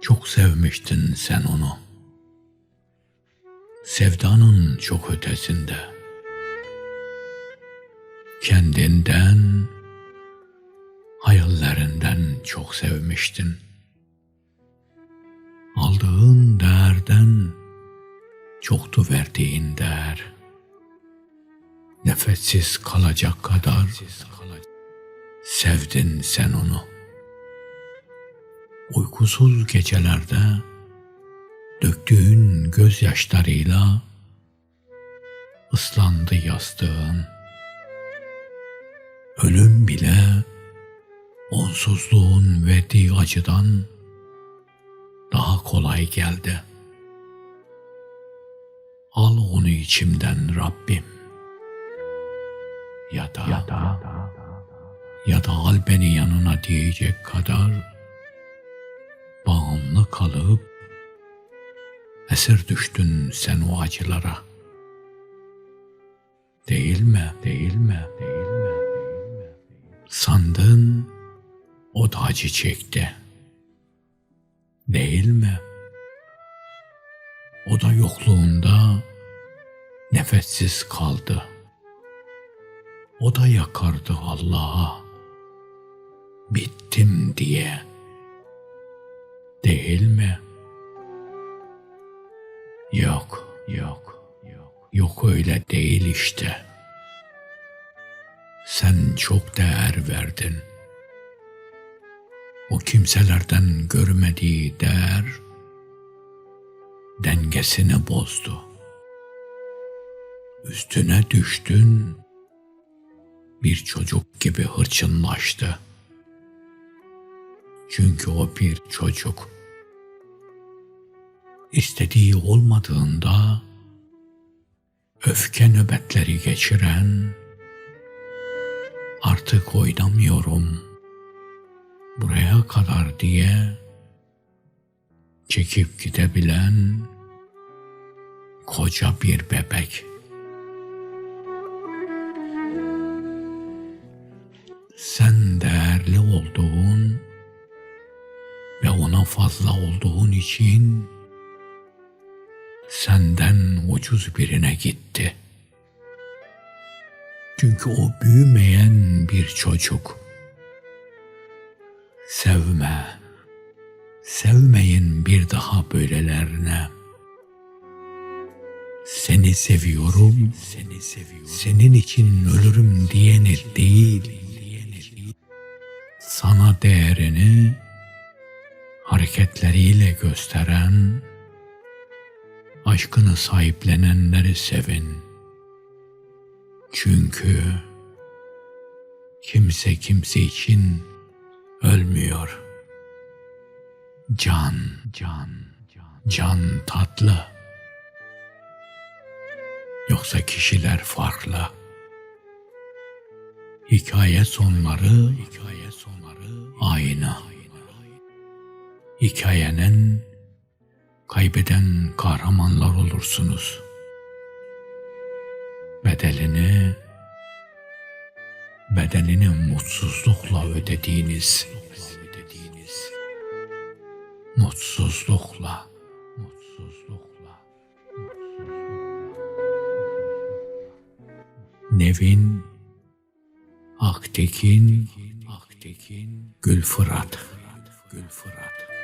Çok sevmiştin sen onu. Sevdanın çok ötesinde. Kendinden, hayallerinden çok sevmiştin. Aldığın değerden çoktu verdiğin değer. Nefessiz kalacak kadar sevdin sen onu. Uykusuz gecelerde döktüğün gözyaşlarıyla ıslandı yastığın. Ölüm bile onsuzluğun verdiği acıdan daha kolay geldi. Al onu içimden Rabbim. Ya da, ya da, ya da al beni yanına diyecek kadar kalıp esir düştün sen o acılara. Değil mi? Değil mi? Değil mi? Sandın o da acı çekti. Değil mi? O da yokluğunda nefessiz kaldı. O da yakardı Allah'a. Bittim diye. Değil mi? Yok, yok, yok. Yok öyle değil işte. Sen çok değer verdin. O kimselerden görmediği değer dengesini bozdu. Üstüne düştün, bir çocuk gibi hırçınlaştı. Çünkü o bir çocuk. İstediği olmadığında öfke nöbetleri geçiren artık oynamıyorum buraya kadar diye çekip gidebilen koca bir bebek. Sen değerli olduğun ve ona fazla olduğun için senden ucuz birine gitti. Çünkü o büyümeyen bir çocuk. Sevme, sevmeyin bir daha böylelerine. Seni seviyorum, seni seviyorum. Senin için ölürüm diyeni değil. Sana değerini hareketleriyle gösteren, aşkını sahiplenenleri sevin. Çünkü kimse kimse için ölmüyor. Can, can, can, can tatlı. Yoksa kişiler farklı. Hikaye sonları, hikaye sonları aynı. Hikayenin kaybeden kahramanlar olursunuz. Bedelini bedelini mutsuzlukla ödediğiniz. Mutsuzlukla. Mutsuzlukla. Nevin Aktekin Aktekin Gül Fırat Gül Fırat